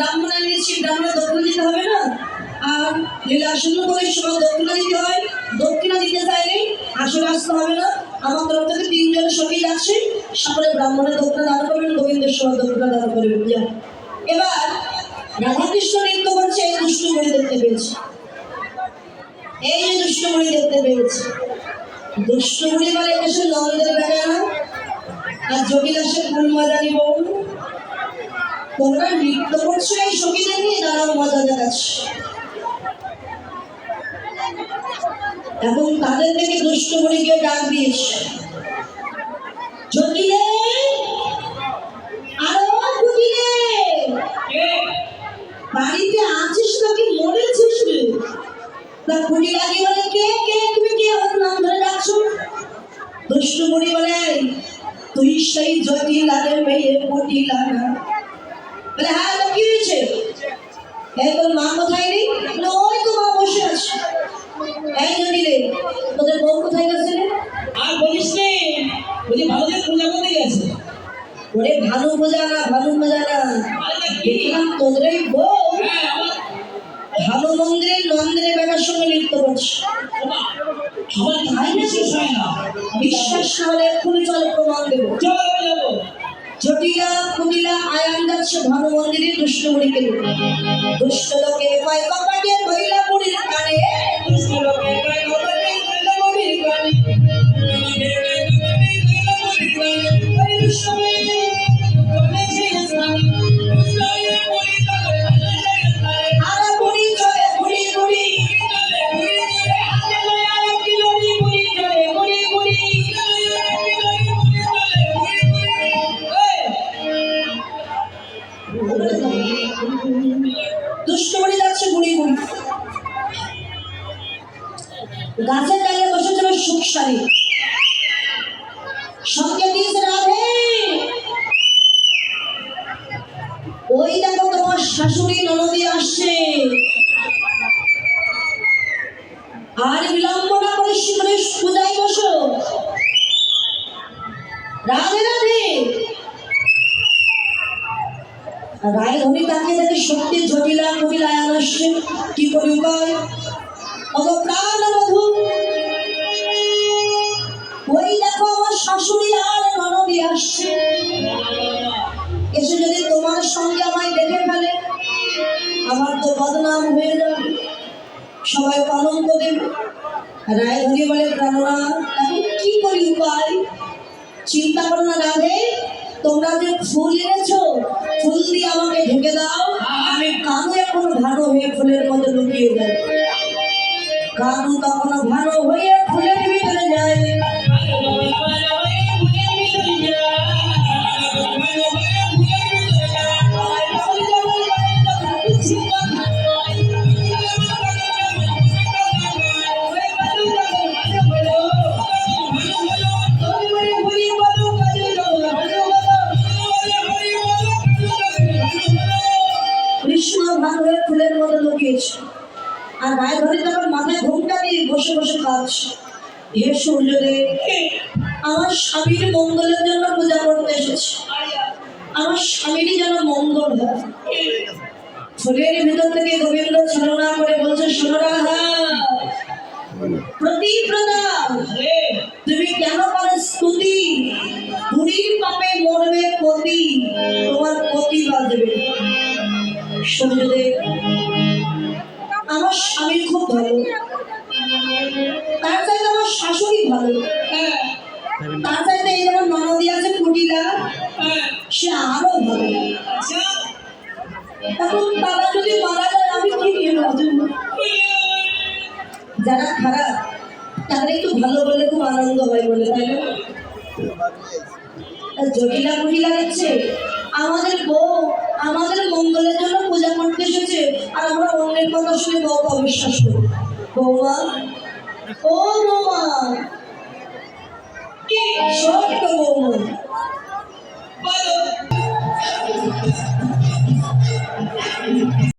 ব্রাহ্মণ নিয়েছি ব্রাহ্মণ দক্ষিণা দিতে হবে না? আর লীলা আসন্ন করে সবাই দক্ষিণা দিতে হয়। দক্ষিণা দিতে চাইলে আসলে আসতে হবে না। আমার তরফ থেকে তিনজন সখী যাচ্ছে সকলে ব্রাহ্মণের দক্ষিণা দান করবেন, গোবিন্দের সবাই দক্ষিণা দান করবেন। এবার রাধাকৃষ্ণ নৃত্য করছে, এই দুষ্টুমণি দেখতে পেয়েছে। এই যে দুষ্টুমণি দেখতে পেয়েছে। দুষ্টুমণি মানে এসে নন্দের বেড়ানো আর জটিলাসে ফুল মজা নিব তোমরা নৃত্য করছ এই সঙ্গীদের নিয়ে দাঁড়াও মজা দেখাচ্ছে। এবং তাদের থেকে দুষ্টমণিকে ডাক দিয়েছে। জটিলে আরও জটিলে বাড়িতে আছিস নাকি মরেছিস তা কুটি লাগি বলে কে কে, তুমি কে ওর নাম ধরে ডাকছো? দুষ্টমণি বলে তুই সেই কুটিলা না বলে হ্যাঁ তো কি হয়েছে? এই তোর মা কোথায় নেই? বলে, ওই তো মা বসে আছে। এই জটিলে তোদের বউ কোথায় গেছে আর বলিস নে বলি ভারতের পূজা করতে গেছে? ওরে ভালো বোঝা না ভালো বোঝা না। দেখলাম তোদের এই বউ হ্যাঁ ভালো মন্দিরে নন্দিরে বেটার সঙ্গে নৃত্য করছে। আমার তাই না। বিশ্বাস না হলে এক্ষুনি চলে প্রমাণ দেবো। চলো যাব। জটিলা কুমিলা আয়ান যাচ্ছে মন্দিরে দুষ্ট মুড়িকে দুষ্ট লোকে পায় কপাটে মহিলা মুড়ির কানে গাছের ডালে বসেছিল সুখসারি সঙ্গে দিয়েছে রাধে। ওই দেখো তোমার শাশুড়ি ননদি আসছে। আর বিলম্ব না করে শিবরে পূজায় বসো। রাধে রাধে। রায় ধনী তাকিয়ে দেখে সত্যি জটিলা কবিলা আসছে কি করি উপায়? অত প্রাণ ওই দেখো আমার শাশুড়ি আর ননদি আসছে। এসে যদি তোমার সঙ্গে আমায় দেখে ফেলে, আমার তো বদনাম হয়ে যাবে। সবাই কলঙ্ক দেবে। রায় ধনী বলে প্রাণনা এখন কি করি উপায়? চিন্তা করো না রাধে, তোমরা যে ফুল এনেছো, ফুল দিয়ে আমাকে ঢেকে দাও। আমি কানু এখন ভালো হয়ে ফুলের মধ্যে লুকিয়ে যাই। কানু তখন ভালো হয়ে ফুলের ভিতরে যায়। কৃষ্ণ ফুলের লুকিয়েছে। আর রায় ধরে তখন মাথায় ঘুমটা দিয়ে বসে বসে কাঁদছে। হে সূর্যদেব, আমার স্বামীর মঙ্গলের জন্য পূজা করতে এসেছি। আমার স্বামীরই যেন মঙ্গল হয়। ফুলের ভিতর থেকে গোবিন্দ ছলনা করে বলছে সোনরা প্রতি প্রদান তুমি কেন করে স্তুতি? বুড়ির পাপে মরবে পতি, তোমার পতি বাজবে সূর্যদেব একটু ভালো বললে খুব আনন্দ হয় বলে, তাই না? জটিলা মহিলা হচ্ছে, আমাদের বউ আমাদের মঙ্গলের জন্য পূজা করতে এসেছে, আর আমরা অন্যের কথা শুনে বউকে অবিশ্বাস করি। বৌমা, ও বৌমা